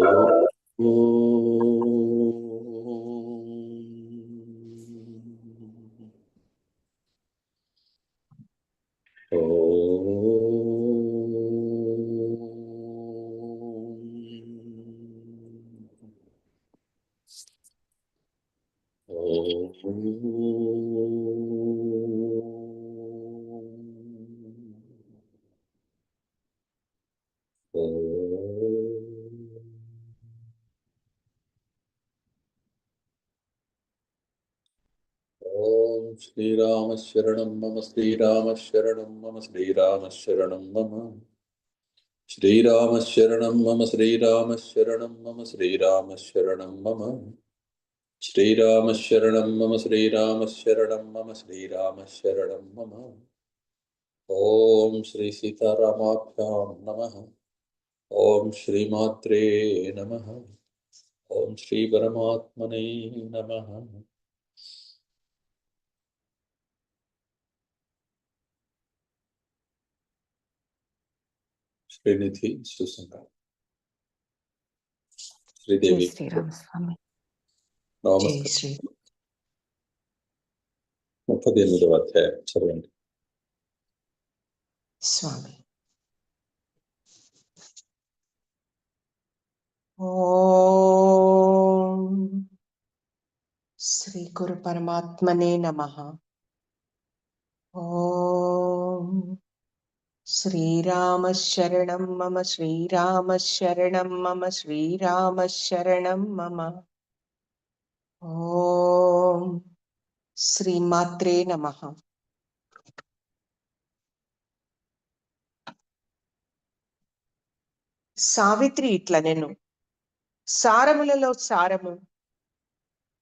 我嗯 శ్రీరామశరణం మమ శ్రీరామశరణం మమ శ్రీరామశరణం మమ శ్రీరామశరణం మమ శ్రీరామశరణం మమ శ్రీరామశరణం మమ శ్రీరామశరణం మమ శ్రీరామశరణం మమ శ్రీరామశరణం మమ ఓం శ్రీ సీతారామాభ్యాం నమ ఓం శ్రీమాత్రే నమ ఓం శ్రీ పరమాత్మనే నమ శ్రీనిధి సుసంగ జై శ్రీదేవి प्रणिधि सुसंगात श्रीदेवी श्री राम स्वामी ముప్పదేమిదవ అధ్యాయం చదవండి స్వామి శ్రీ గురు పరమాత్మనే నమ ఓం శ్రీరామ శరణం మమ శ్రీరామ శరణం మమ శ్రీరామ శరణం మమ. ఓం శ్రీమాత్రే నమ. సావిత్రి ఇట్ల నేను. సారములలో సారము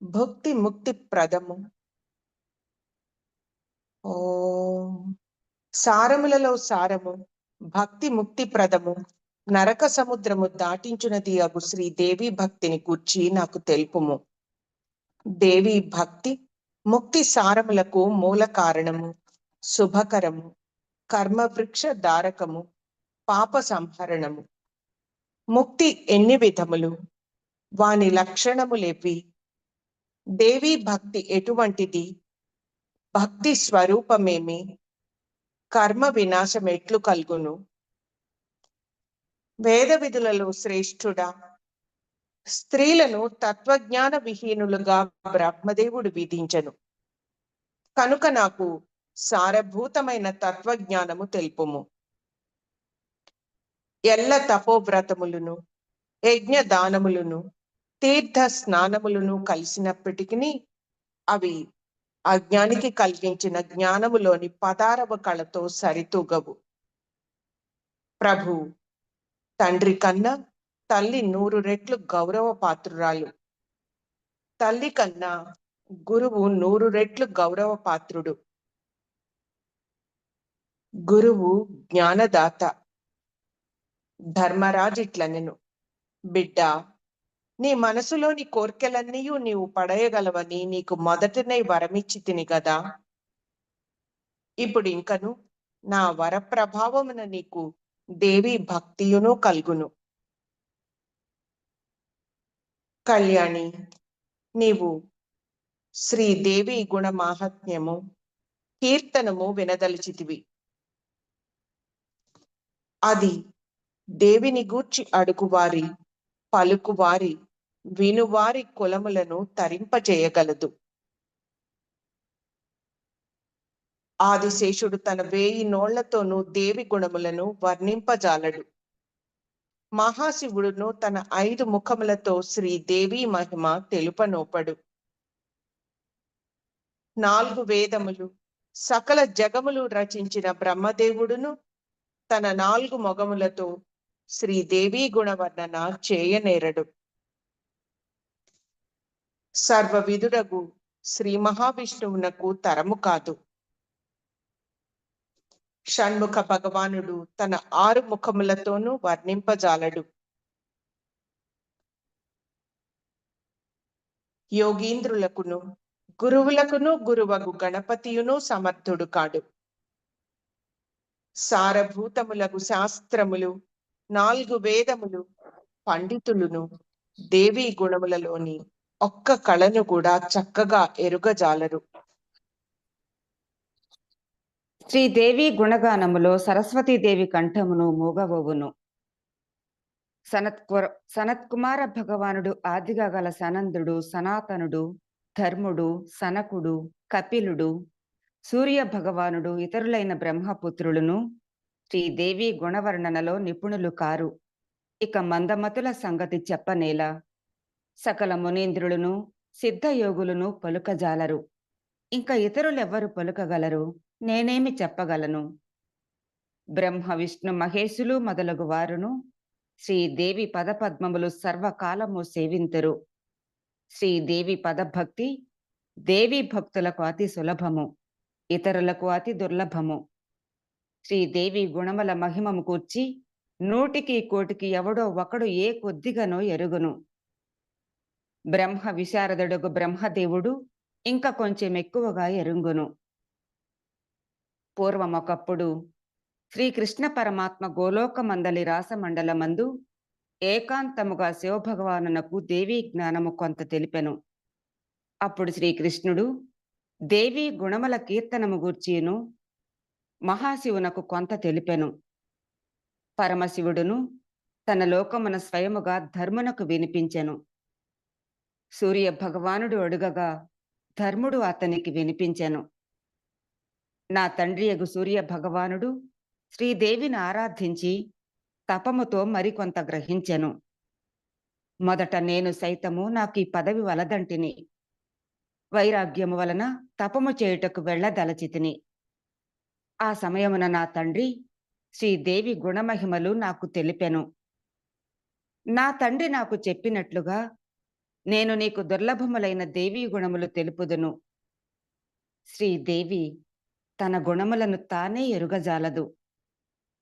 భక్తి ముక్తి ప్రదము ఓ సారములలో సారము భక్తి ముక్తి ప్రదము నరక సముద్రము దాటించునది అగు శ్రీ దేవి భక్తిని గూర్చి నాకు తెలుపుము. దేవి భక్తి ముక్తి సారములకు మూల కారణము శుభకరము కర్మ వృక్ష దారకము పాప సంహరణము. ముక్తి ఎన్ని విధములు? వాని లక్షణములెవి దేవి భక్తి ఎటువంటిది? భక్తి స్వరూపమేమి? కర్మ వినాశం ఎట్లు కలుగును? వేద విధులలో శ్రేష్ఠుడా స్త్రీలను తత్వజ్ఞాన విహీనులుగా బ్రహ్మదేవుడు విధించను. కనుక నాకు సారభూతమైన తత్వజ్ఞానము తెలుపుము. ఎల్ల తపోవ్రతములను యజ్ఞ దానములను తీర్థ స్నానములను కలిసినప్పటికీ అవి అజ్ఞానికి కలిగించిన జ్ఞానములోని పదారవ కళతో సరితూగవు. ప్రభు తండ్రి కన్నా తల్లి నూరు రెట్లు గౌరవ పాత్రురాలు. తల్లి కన్నా గురువు నూరు రెట్లు గౌరవ పాత్రుడు. గురువు జ్ఞానదాత. ధర్మరాజు ఇట్లనెను. బిడ్డ నీ మనసులోని కోర్కెలన్నీ నీవు పడేయగలవని నీకు మొదటనే వరమిచ్చి తిని గదా ఇప్పుడు ఇంకను నా వర ప్రభావమున నీకు దేవి భక్తియును కలుగును. కళ్యాణి నీవు శ్రీదేవి గుణమాహాత్మ్యము కీర్తనము వినదలిచితివి. అది దేవిని గూర్చి అడుగువారి పలుకువారి వినువారి కులములను తరింపజేయగలదు. ఆదిశేషుడు తన వేయి నోళ్ళతోనూ దేవి గుణములను వర్ణింపజాలడు. మహాశివుడును తన ఐదు ముఖములతో శ్రీదేవి మహిమ తెలుపనోపడు. నాలుగు వేదములు సకల జగములు రచించిన బ్రహ్మదేవుడును తన నాలుగు మొగములతో శ్రీదేవి గుణవర్ణన చేయనేరడు. సర్వవిధుడగు శ్రీ మహావిష్ణువునకు తరము కాదు. షణ్ముఖ భగవానుడు తన ఆరు ముఖములతోనూ వర్ణింపజాలడు. యోగీంద్రులకును గురువులకును గురువగు గణపతియును సమర్థుడు కాడు. సారభూతములకు శాస్త్రములు నాలుగు వేదములు పండితులును దేవీ గుణములలోని ఒక్క కళను కూడా చక్కగా ఎరుగజాలరు. శ్రీదేవి గుణగానములో సరస్వతీదేవి కంఠమును మూగవవును. సనత్కుర సనత్కుమార భగవానుడు ఆదిగా గల సనందుడు సనాతనుడు ధర్ముడు సనకుడు కపిలుడు సూర్య భగవానుడు ఇతరులైన బ్రహ్మపుత్రులను శ్రీదేవి గుణవర్ణనలో నిపుణులు కారు. ఇక మందమతుల సంగతి చెప్పనేలా సకల మునీంద్రులను సిద్ధయోగులను పలుకజాలరు. ఇంకా ఇతరులెవ్వరు పలుకగలరు? నేనేమి చెప్పగలను? బ్రహ్మ విష్ణు మహేశులు మొదలగు వారును శ్రీదేవి పదపద్మములు సర్వకాలము సేవింతురు. శ్రీదేవి పదభక్తి దేవి భక్తులకు అతి సులభము ఇతరులకు అతి దుర్లభము. శ్రీదేవి గుణముల మహిమము కూర్చి నూటికి కోటికి ఎవడో ఒకడు ఏ కొద్దిగనో ఎరుగును. బ్రహ్మ విశారదుడుగు బ్రహ్మదేవుడు ఇంకా కొంచెం ఎక్కువగా ఎరుంగును. పూర్వం ఒకప్పుడు శ్రీకృష్ణ పరమాత్మ గోలోకమందలి రాసమండలమందు ఏకాంతముగా శివభగవానునకు దేవీ జ్ఞానము కొంత తెలిపెను. అప్పుడు శ్రీకృష్ణుడు దేవీ గుణముల కీర్తనము గూర్చిను మహాశివునకు కొంత తెలిపెను. పరమశివుడును తన లోకమున స్వయముగా ధర్మునకు వినిపించెను. సూర్య భగవానుడు అడుగగా ధర్ముడు అతనికి వినిపించెను. నా తండ్రియగు సూర్య భగవానుడు శ్రీదేవిని ఆరాధించి తపముతో మరికొంత గ్రహించెను. మొదట నేను సైతము నాకు ఈ పదవి వలదంటిని. వైరాగ్యము వలన తపము చేయుటకు వెళ్ళదలచితిని. ఆ సమయమున నా తండ్రి శ్రీదేవి గుణమహిమలు నాకు తెలిపెను. నా తండ్రి నాకు చెప్పినట్లుగా నేను నీకు దుర్లభములైన దేవీ గుణములు తెలుపుదును. శ్రీదేవి తన గుణములను తానే ఎరుగజాలదు.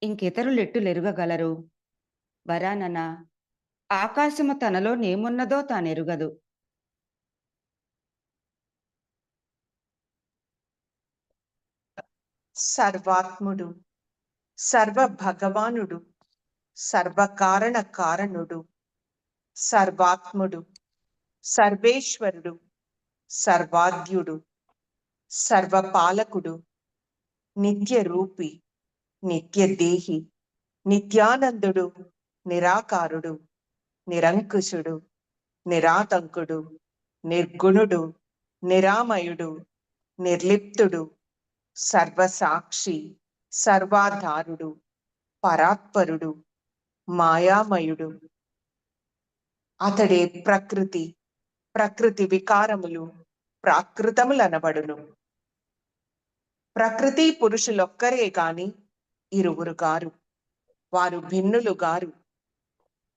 ఇంకితరులెట్టులెరుగగలరు వరానన ఆకాశము తనలో నేమున్నదో తానెరుగదు. సర్వాత్ముడు సర్వ భగవానుడు సర్వకారణ కారణుడు సర్వాత్ముడు. సర్వేశ్వరుడు సర్వాద్యుడు సర్వపాలకుడు నిత్య రూపి నిత్య దేహి నిత్యానందుడు నిరాకారుడు నిరంకుశుడు నిరాతంకుడు నిర్గుణుడు నిరామయుడు నిర్లిప్తుడు సర్వసాక్షి సర్వాధారుడు పరాత్పరుడు మాయామయుడు. అతడే ప్రకృతి ప్రకృతి వికారములు ప్రాకృతములనబడును. ప్రకృతి పురుషులొక్కరే గాని ఇరువురు గారు వారు భిన్నులు గారు.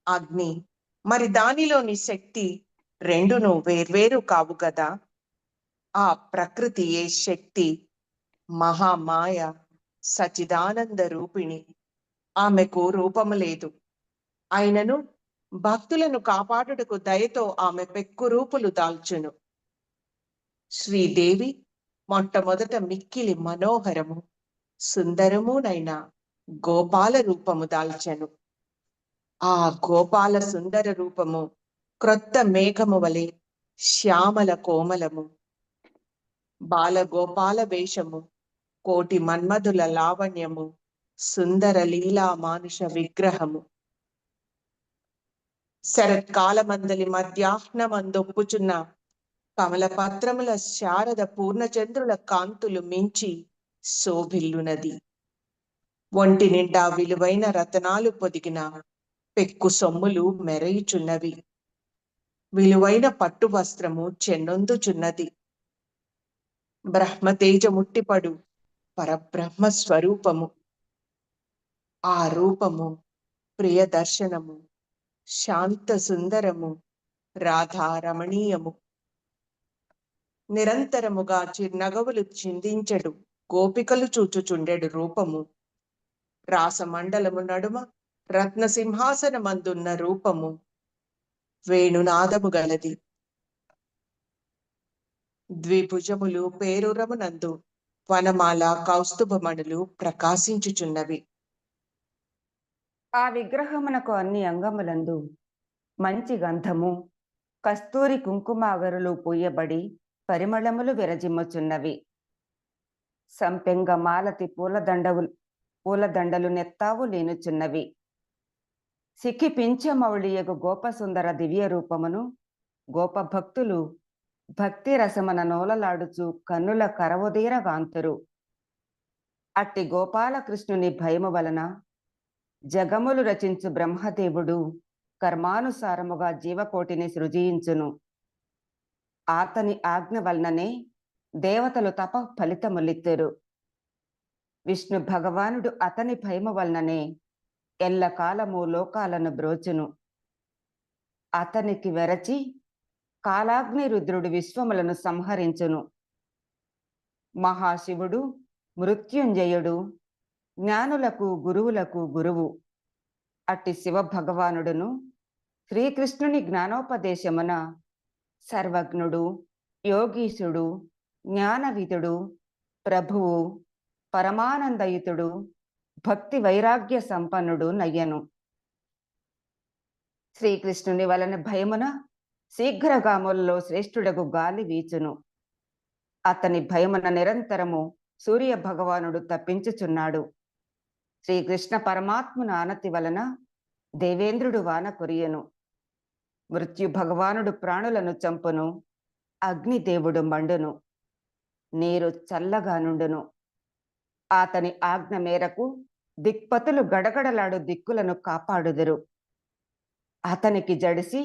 అగ్ని మరి దానిలోని శక్తి రెండును వేర్వేరు కావు గదా. ఆ ప్రకృతి ఏ శక్తి మహామాయ సచిదానంద రూపిణి. ఆమెకు రూపము లేదు. అయినను భక్తులను కాపాడుటకు దయతో ఆమె పెక్కు రూపులు దాల్చును. శ్రీదేవి మొట్టమొదట మిక్కిలి మనోహరము సుందరమునైన గోపాల రూపము దాల్చెను. ఆ గోపాల సుందర రూపము క్రొత్త మేఘము వలె శ్యామల కోమలము బాలగోపాల వేషము కోటి మన్మధుల లావణ్యము సుందర లీలా మానుష విగ్రహము. శరత్కాలమందలి మధ్యాహ్నమందొప్పుచున్న కమలపత్రముల శారద పూర్ణచంద్రుల కాంతులు మించి శోభిల్లునది. ఒంటి నిండా విలువైన రతనాలు పొదిగిన పెక్కు సొమ్ములు మెరయుచున్నవి. విలువైన పట్టు వస్త్రము చెన్నొందుచున్నది. బ్రహ్మతేజముట్టిపడు పరబ్రహ్మ స్వరూపము ఆ రూపము ప్రియ దర్శనము శాంత సుందరము రాధారమణీయము. నిరంతరముగా చిరునగవులు చిందించడు గోపికలు చూచుచుండెడు రూపము. రాసమండలము నడుమ రత్న సింహాసనమందున్న రూపము. వేణునాదము గలది. ద్విభుజములు పేరురమునందు వనమాల కౌస్తుభమణులు ప్రకాశించుచున్నవి. ఆ విగ్రహమునకు అన్ని అంగములందు మంచి గంధము కస్తూరి కుంకుమాగరులు పూయబడి పరిమళములు విరజిమ్ముచున్నవి. సంపెంగ మాలతి పూలదండవు పూలదండలు నెత్తావు లేనుచున్నవి. సిక్కి పింఛమౌళియగు గోపసుందర దివ్య రూపమును గోప భక్తులు భక్తి రసమన నోలలాడుచు కన్నుల కరవుదీర గాంతురు. అట్టి గోపాలకృష్ణుని భయము వలన జగములు రచించు బ్రహ్మదేవుడు కర్మానుసారముగా జీవకోటిని సృజించును. ఆతని ఆజ్ఞ వలననే దేవతలు తప ఫలితములిత్తురు. విష్ణు భగవానుడు అతని భయము వలననే ఎల్లకాలము లోకాలను బ్రోచును. అతనికి వెరచి కాలాగ్ని రుద్రుడు విశ్వములను సంహరించును. మహాశివుడు మృత్యుంజయుడు జ్ఞానులకు గురువులకు గురువు అట్టి శివ భగవానుడును. శ్రీకృష్ణుని జ్ఞానోపదేశమున సర్వజ్ఞుడు యోగీశుడు జ్ఞానవిధుడు ప్రభువు పరమానందయుతుడు భక్తి వైరాగ్య సంపన్నుడు నయ్యను. శ్రీకృష్ణుని వలన భయమున శీఘ్రగాములలో శ్రేష్ఠుడగు గాలి వీచును. అతని భయమున నిరంతరము సూర్య భగవానుడు తప్పించుచున్నాడు. శ్రీకృష్ణ పరమాత్మున ఆనతి వలన దేవేంద్రుడు వాన కొరియను మృత్యు భగవానుడు ప్రాణులను చంపును అగ్నిదేవుడు మండును నీరు చల్లగా నుండును. అతని ఆజ్ఞ మేరకు దిక్పతులు గడగడలాడు దిక్కులను కాపాడుదురు. అతనికి జడిసి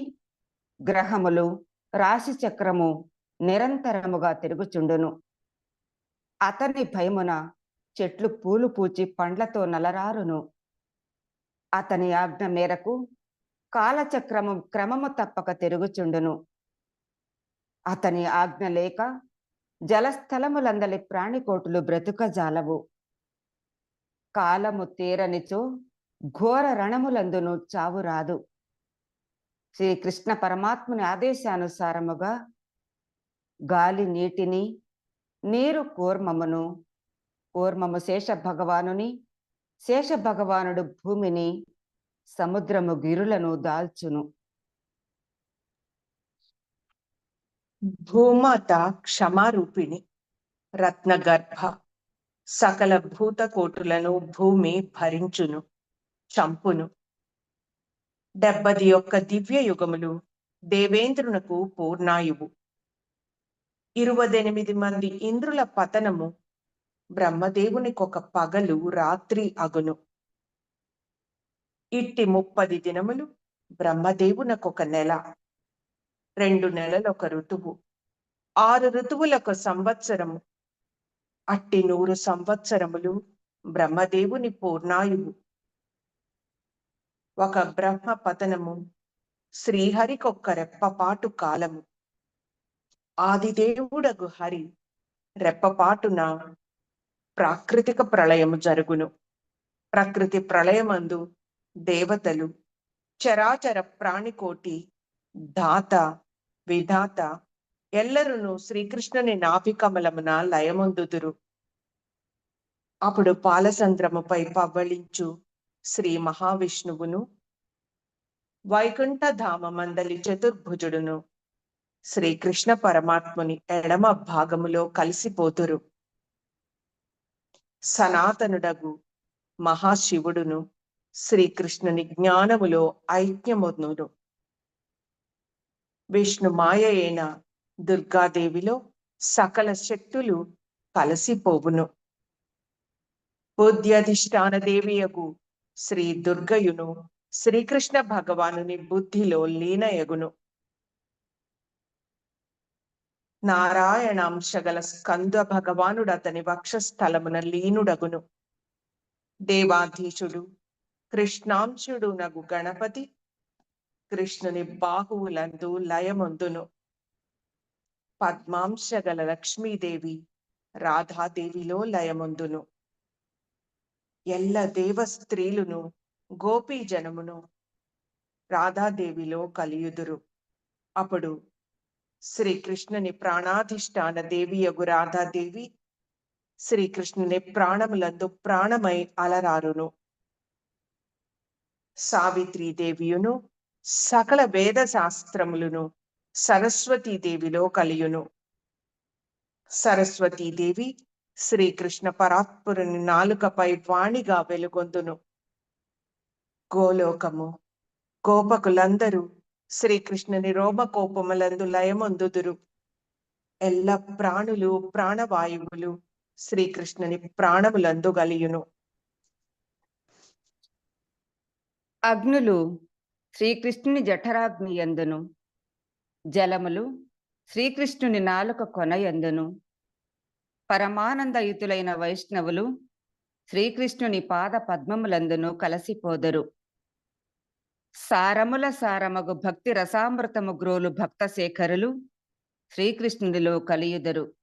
గ్రహములు రాశి చక్రము నిరంతరముగా తిరుగుచుండును. అతని భయమున చెట్లు పూలు పూచి పండ్లతో నలరారును. అతని ఆజ్ఞ మేరకు కాలచక్రము క్రమము తప్పక తిరుగుచుండును. అతని ఆజ్ఞ లేక జలస్థలములందలి ప్రాణికోటులు బ్రతుకజాలవు కాలము తీరనిచో ఘోర రణములందును చావు రాదు. శ్రీకృష్ణ పరమాత్ముని ఆదేశానుసారముగా గాలి నీటిని నీరు కూర్మమును కూర్మము శేష భగవానుని శేష భగవానుడు భూమిని సముద్రము గిరులను దాల్చును. భూమాత క్షమారూపిణి రత్నగర్భ సకల భూతకోటులను భూమి భరించును చంపును. డెబ్బది యొక్క దివ్య యుగములు దేవేంద్రునకు పూర్ణాయువు. ఇరువదెనిమిది మంది ఇంద్రుల పతనము బ్రహ్మదేవునికొక పగలు రాత్రి అగును. ఇట్టి ముప్పది దినములు బ్రహ్మదేవునకొక నెల రెండు నెలలొక ఋతువు. ఆరు ఋతువులకు సంవత్సరము అట్టి నూరు సంవత్సరములు బ్రహ్మదేవుని పూర్ణాయువు. ఒక బ్రహ్మ పతనము శ్రీహరికొక్క రెప్పపాటు కాలము. ఆదిదేవుడగు హరి రెప్పపాటున ప్రాకృతిక ప్రళయము జరుగును. ప్రకృతి ప్రళయమందు దేవతలు చరాచర ప్రాణికోటి దాత విధాత ఎల్లరును శ్రీకృష్ణుని నాభికమలమున లయముందుదురు. అప్పుడు పాలసంద్రముపై పవ్వళించు శ్రీ మహావిష్ణువును వైకుంఠ ధామమందలి చతుర్భుజుడును శ్రీకృష్ణ పరమాత్ముని ఎడమ భాగములో కలిసిపోతురు. సనాతనుడగు మహాశివుడును శ్రీకృష్ణుని జ్ఞానములో ఐక్యమును విష్ణు మాయ అయిన దుర్గాదేవిలో సకల శక్తులు కలసిపోవును. బుద్ధ్యధిష్టాన దేవియగు శ్రీ దుర్గయును శ్రీకృష్ణ భగవానుని బుద్ధిలో లీనయగును. నారాయణాంశగల స్కంద భగవానుడు అతని వక్షస్థలమున లీనుడగును. దేవాధీశుడు కృష్ణాంశుడు నగు గణపతి కృష్ణుని బాహువులందు లయమొందును. పద్మాంశగల లక్ష్మీదేవి రాధాదేవిలో లయమొందును. ఎల్ల దేవ స్త్రీలును గోపీ జనమును రాధాదేవిలో కలియుదురు. అప్పుడు శ్రీకృష్ణుని ప్రాణాధిష్టాన దేవియగు రాధాదేవి శ్రీకృష్ణుని ప్రాణములందు ప్రాణమై అలరారును. సావిత్రి దేవియును సకల వేద శాస్త్రములను సరస్వతీదేవిలో కలియును. సరస్వతీదేవి శ్రీకృష్ణ పరాత్పురుని నాలుకపై వాణిగా వెలుగొందును. గోలోకము గోపకులందరూ శ్రీకృష్ణుని రోమకోపములందు లయమొందుదురు. ఎల్ల ప్రాణులు ప్రాణవాయువులు శ్రీకృష్ణుని ప్రాణములందు గలియును అగ్నులు శ్రీకృష్ణుని జఠరాగ్ని యందును. జలములు శ్రీకృష్ణుని నాలుక కొన ఎందును పరమానందయుతులైన వైష్ణవులు శ్రీకృష్ణుని పాద పద్మములందును కలసిపోదరు. సారముల సారమగు భక్తి రసామృతము గ్రోలు భక్త శేఖరులు శ్రీకృష్ణునిలో కలియుదరు.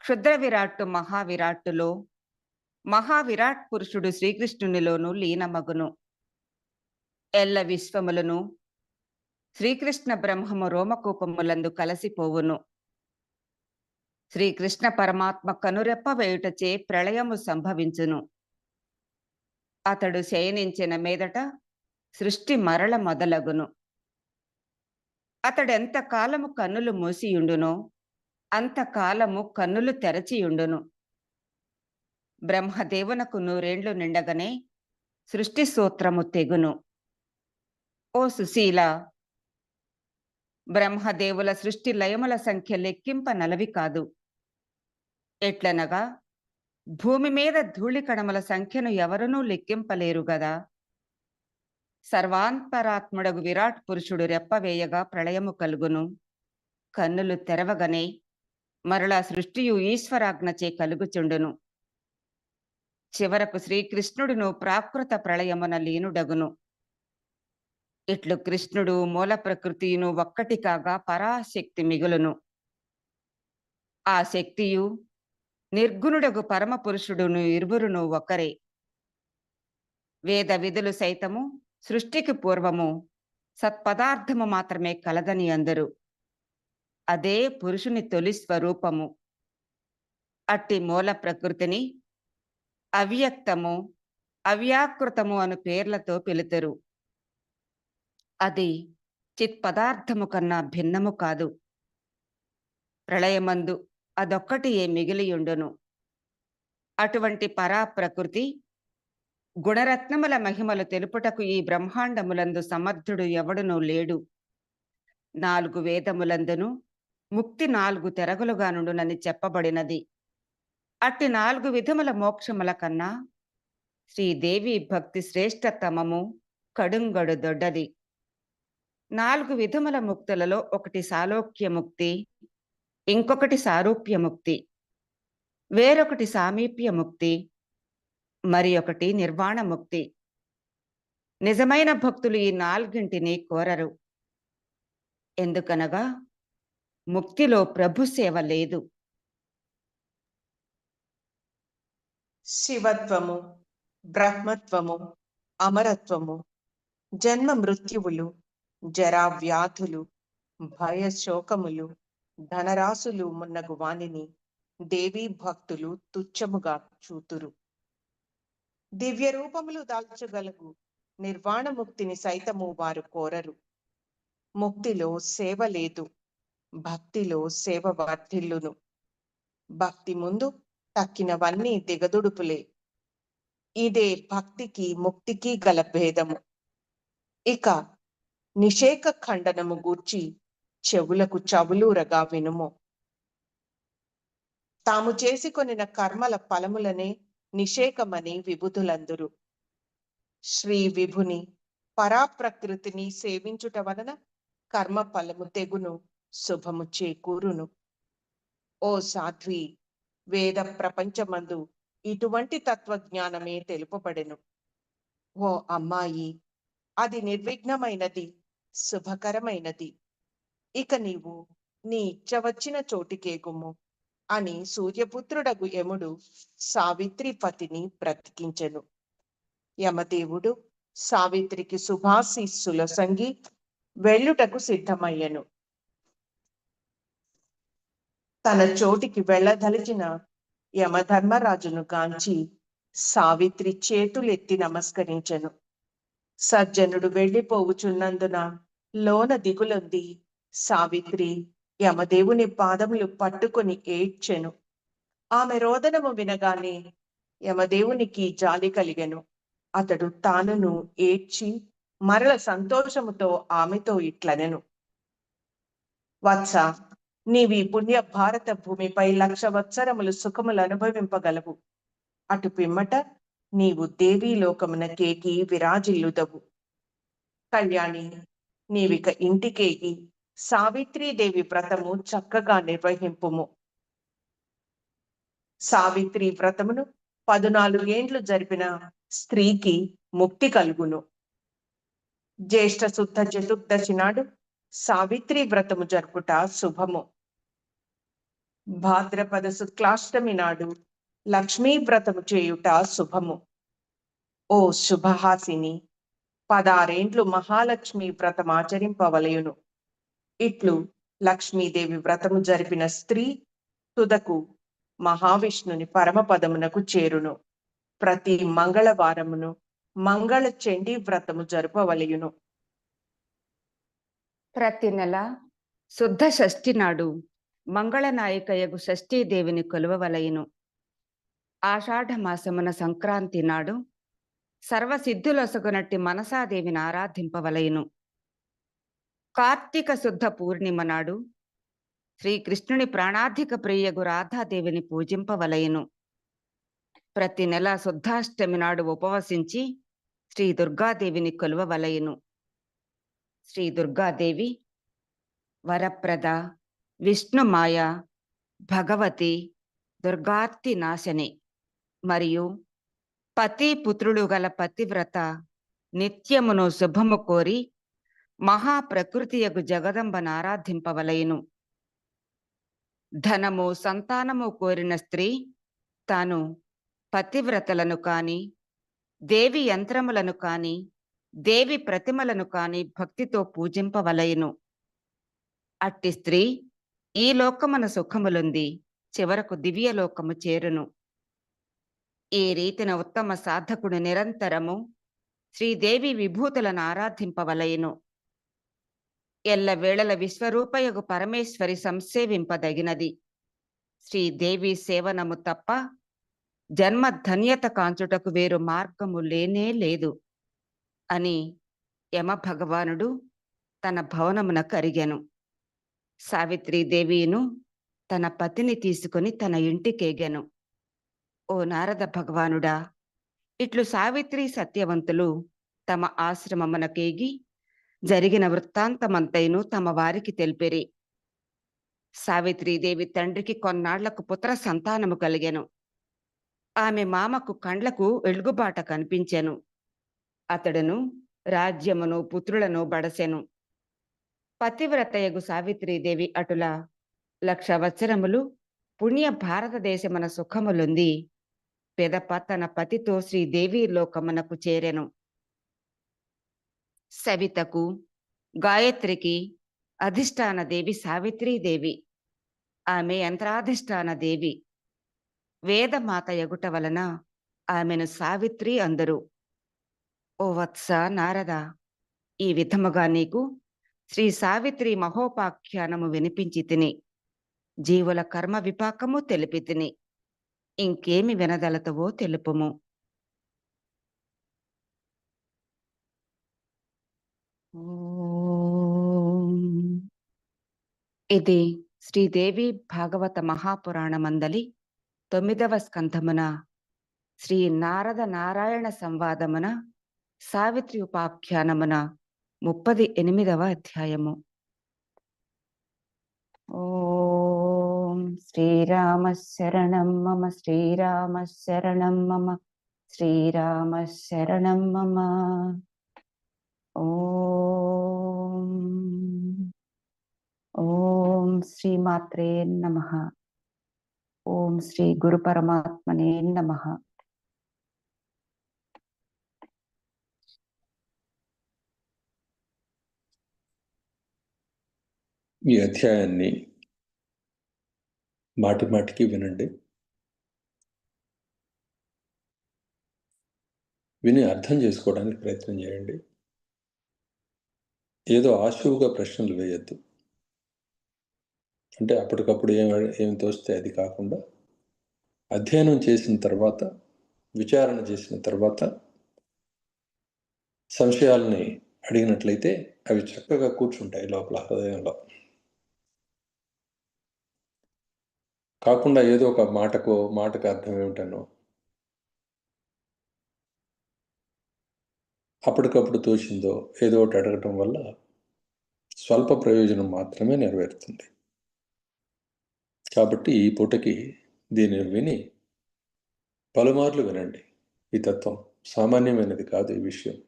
క్షుద్ర విరాట్టు మహావిరాట్టులో మహావిరాట్ పురుషుడు శ్రీకృష్ణునిలోను లీనమగును. ఎల్ల విశ్వములను శ్రీకృష్ణ బ్రహ్మము రోమకూపములందు కలసిపోవును. శ్రీకృష్ణ పరమాత్మ కనురెప్ప వేయుటచే ప్రళయము సంభవించును. అతడు శయనించిన మీదట సృష్టి మరల మొదలగును. అతడెంత కాలము కన్నులు మూసియుండునో అంతకాలము కన్నులు తెరచియుండును. బ్రహ్మదేవునకు నూరేండ్లు నిండగనే సృష్టి సూత్రము తెగును. ఓ సుశీల బ్రహ్మదేవుల సృష్టి లయముల సంఖ్య లెక్కింప నలవి కాదు. ఎట్లనగా భూమి మీద ధూళికణముల సంఖ్యను ఎవరునూ లెక్కింపలేరు గదా. సర్వాంతరాత్ముడగు విరాట్ పురుషుడు రెప్పవేయగా ప్రళయము కలుగును. కన్నులు తెరవగనే మరలా సృష్టియు ఈశ్వరాజ్ఞచే కలుగుచుండును. చివరకు శ్రీకృష్ణుడును ప్రాకృత ప్రళయమున లీనుడగును. ఇట్లు కృష్ణుడు మూల ప్రకృతియును ఒక్కటి కాగా పరాశక్తి మిగులును. ఆ శక్తియు నిర్గుణుడగు పరమ పురుషుడును ఇరువురును ఒకరే. వేద విధులు సైతము సృష్టికి పూర్వము సత్పదార్థము మాత్రమే కలదని అందరు. అదే పురుషుని తొలి స్వరూపము. అట్టి మూల ప్రకృతిని అవ్యక్తము అవ్యాకృతము అను పేర్లతో పిలుతరు. అది చిత్పదార్థము కన్నా భిన్నము కాదు. ప్రళయమందు అదొక్కటి ఏ మిగిలియుండును. అటువంటి పరా ప్రకృతి గుణరత్నముల మహిమలు తెలుపుటకు ఈ బ్రహ్మాండములందు సమర్థుడు ఎవడునూ లేడు. నాలుగు వేదములందును ముక్తి నాలుగు తెరగులుగా నుండునని చెప్పబడినది. అట్టి నాలుగు విధముల మోక్షముల కన్నా శ్రీదేవి భక్తి శ్రేష్టతమము కడుంగడు దొడ్డది. నాలుగు విధముల ముక్తులలో ఒకటి సాలోక్య ముక్తి ఇంకొకటి సారూప్య ముక్తి వేరొకటి సామీప్య ముక్తి మరి ఒకటి నిర్వాణ ముక్తి. నిజమైన భక్తులు ఈ నాలుగింటిని కోరరు. ఎందుకనగా ముక్తిలో ప్రభు సేవ లేదు. శివత్వము బ్రహ్మత్వము అమరత్వము జన్మ మృత్యువులు జరా వ్యాధులు భయ శోకములు ధనరాశులు మున్నగు వాణిని దేవీ భక్తులు తుచ్చముగా చూతురు. దివ్య రూపములు దాల్చగలగు నిర్వాణ ముక్తిని సైతము వారు కోరరు. ముక్తిలో సేవ లేదు. భక్తిలో సేవ వర్ధిల్లును. భక్తి ముందు తక్కినవన్నీ దిగదుడుపులే. ఇదే భక్తికి ముక్తికి గల భేదము. ఇక నిషేక ఖండనము గూర్చి చెవులకు చవులూరగా వినుము. తాము చేసి కొనిన కర్మల ఫలములనే నిషేకమని విభుతులందురు. శ్రీ విభుని పరాప్రకృతిని సేవించుట వలన కర్మ ఫలము తెగును శుభము చేకూరును. ఓ సాధ్వి వేద ప్రపంచమందు ఇటువంటి తత్వజ్ఞానమే తెలుపబడెను. ఓ అమ్మాయి అది నిర్విఘ్నమైనది శుభకరమైనది. ఇక నీవు నీ ఇచ్చ వచ్చిన చోటికేగుము అని సూర్యపుత్రుడగు యముడు సావిత్రి పతిని బ్రతికించెను యమదేవుడు సావిత్రికి శుభాశీస్సుల సంగి వెళ్ళుటకు సిద్ధమయ్యను. తన చోటికి వెళ్ళదలిచిన యమధర్మరాజును గాంచి సావిత్రి చేతులెత్తి నమస్కరించెను. సజ్జనుడు వెళ్ళిపోవుచున్నందున లోన దిగులుంది సావిత్రి యమదేవుని పాదములు పట్టుకొని ఏడ్చెను. ఆమె రోదనము వినగానే యమదేవునికి జాలి కలిగెను. అతడు తానును ఏడ్చి మరల సంతోషముతో ఆమెతో ఇట్లనెను. వత్స నీవి పుణ్య భారత భూమిపై లక్ష వత్సరములు సుఖములు అనుభవింపగలవు. అటు పిమ్మట నీవు దేవీ లోకమునకేకి విరాజిల్లుదవు. కళ్యాణి నీవిక ఇంటికేగి సావిత్రీదేవి వ్రతము చక్కగా నిర్వహింపుము. సావిత్రి వ్రతమును పదునాలుగేండ్లు జరిపిన స్త్రీకి ముక్తి కలుగును. జ్యేష్ఠ శుద్ధ చతుర్దశి నాడు సావిత్రి వ్రతము జరుపుట శుభము. భాద్రపద శుక్లాష్టమి నాడు లక్ష్మీ వ్రతము చేయుట శుభము. ఓ శుభహాసిని పదారేండ్లు మహాలక్ష్మి వ్రతమాచరింపవలయును ఇట్లు లక్ష్మీదేవి వ్రతము జరిపిన స్త్రీ తుదకు మహావిష్ణుని పరమపదమునకు చేరును. ప్రతి మంగళవారమును మంగళ చండీ వ్రతము జరుపవలయును. ప్రతి నెల శుద్ధ షష్ఠి నాడు మంగళనాయకయగు షష్ఠీదేవిని కొలువవలయును. ఆషాఢ మాసమున సంక్రాంతి నాడు సర్వసిద్ధులొసగునట్టి మనసాదేవిని ఆరాధింపవలయును. కార్తీక శుద్ధ పూర్ణిమ నాడు శ్రీకృష్ణుని ప్రాణాధిక ప్రియగు రాధాదేవిని పూజింపవలయను ప్రతి నెల శుద్ధాష్టమి నాడు ఉపవసించి శ్రీ దుర్గాదేవిని కొలువవలయను శ్రీ దుర్గాదేవి వరప్రద విష్ణుమాయ భగవతి దుర్గార్తి నాశని మరియు పతి పుత్రులు గల పతివ్రత నిత్యమును శుభము కోరి మహాప్రకృతియగు జగదంబను ఆరాధింపవలయను ధనము సంతానము కోరిన స్త్రీ తాను పతివ్రతలను కాని దేవి యంత్రములను కాని దేవి ప్రతిమలను కాని భక్తితో పూజింపవలయను అట్టి స్త్రీ ఈ లోకమున సుఖములుంది చివరకు దివ్యలోకము చేరును. ఈ రీతిన ఉత్తమ సాధకుడు నిరంతరము శ్రీదేవి విభూతులను ఆరాధింపవలయను ఎల్లవేళల విశ్వరూపయగు పరమేశ్వరి సంసేవింపదగినది శ్రీదేవి సేవనము తప్ప జన్మ ధన్యత కాంచుటకు వేరు మార్గము లేనే లేదు అని యమ భగవానుడు తన భవనమున కరిగెను సావిత్రీదేవిను తన పతిని తీసుకుని తన ఇంటికేగెను. ఓ నారద భగవానుడా ఇట్లు సావిత్రి సత్యవంతులు తమ ఆశ్రమమునకేగి జరిగిన వృత్తాంతమంతైను తమ వారికి తెలిపిరి. సావిత్రీదేవి తండ్రికి కొన్నాళ్ళకు పుత్ర సంతానము కలిగెను. ఆమె మామకు కండ్లకు ఎలుగుబాట కనిపించెను. అతడును రాజ్యమును పుత్రులను బడసెను. పతివ్రతయగు సావిత్రీదేవి అటుల లక్ష వత్సరములు పుణ్య భారతదేశమున సుఖములుంది. పెదప తన పతితో శ్రీదేవి లోకమునకు చేరెను. సవితకు గాయత్రికి అధిష్టాన దేవి సావిత్రీదేవి ఆమె యంత్రాధిష్టాన దేవి. వేదమాత ఎగుట వలన ఆమెను సావిత్రి అందరు. ఓ వత్స నారద ఈ విధముగా నీకు శ్రీ సావిత్రి మహోపాఖ్యానము వినిపించి తిని జీవుల కర్మ విపాకము తెలిపి తిని ఇంకేమి వినదలతవో తెలుపుము. ఇది శ్రీదేవి భాగవత మహాపురాణమందలి తొమ్మిదవ స్కంధమున శ్రీ నారద నారాయణ సంవాదమున సావిత్రి ఉపాఖ్యానమున ముప్పది ఎనిమిదవ అధ్యాయము. ఓం శ్రీరామ శరణం మమ శ్రీరామ శరణం మమ శ్రీరామ శరణం మమ. ఓం ఓం శ్రీమాత్రే నమ. ఓం శ్రీ గురు పరమాత్మనే నమ. ఈ అధ్యాయాన్ని మాటి మాటికి వినండి. విని అర్థం చేసుకోవడానికి ప్రయత్నం చేయండి. ఏదో ఆశువుగా ప్రశ్నలు వేయద్దు. అంటే అప్పటికప్పుడు ఏం ఏం తోస్తే అది కాకుండా అధ్యయనం చేసిన తర్వాత విచారణ చేసిన తర్వాత సంశయాలని అడిగినట్లయితే అవి చక్కగా కూర్చుంటాయి లోపల హృదయంలో. కాకుండా ఏదో ఒక మాటకో మాటకు అర్థం ఏమిటనో అప్పటికప్పుడు తోచిందో ఏదో ఒకటి అడగటం వల్ల స్వల్ప ప్రయోజనం మాత్రమే నెరవేరుతుంది. కాబట్టి ఈ పూటకి దీనిని విని పలుమార్లు వినండి. ఈ తత్వం సామాన్యమైనది కాదు ఈ విషయం.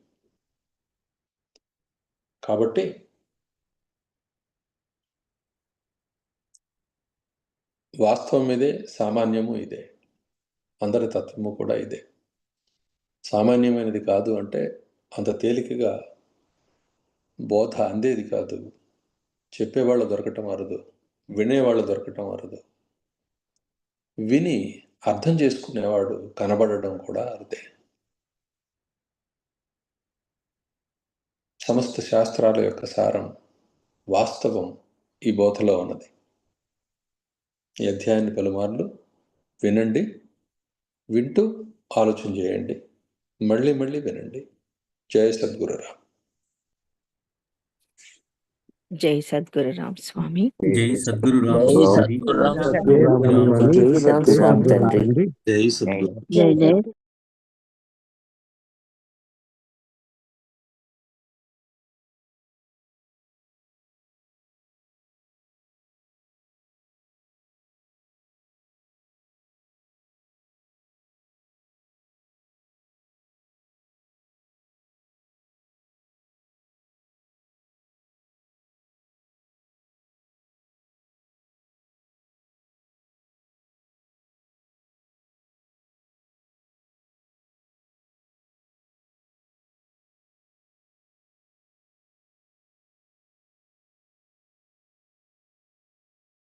కాబట్టి వాస్తవం ఇదే సామాన్యము ఇదే. అందరి తత్వము కూడా ఇదే. సామాన్యమైనది కాదు అంటే అంత తేలికగా బోధ అందేది కాదు. చెప్పేవాళ్ళు దొరకటం అరదు. వినేవాళ్ళు దొరకటం అరదు. విని అర్థం చేసుకునేవాడు కనబడడం కూడా అరుదే. సమస్త శాస్త్రాల యొక్క సారం వాస్తవం ఈ బోధలో ఉన్నది. ఈ అధ్యాయాన్ని పలుమార్లు వినండి వింటూ ఆలోచన చేయండి మళ్ళీ మళ్ళీ వినండి. जय सदगुरु राम जय सदगुरु राम स्वामी। जय सदगुरु राम स्वामी। जय सदगुरु राम स्वामी। जय सदगुरु जय जय।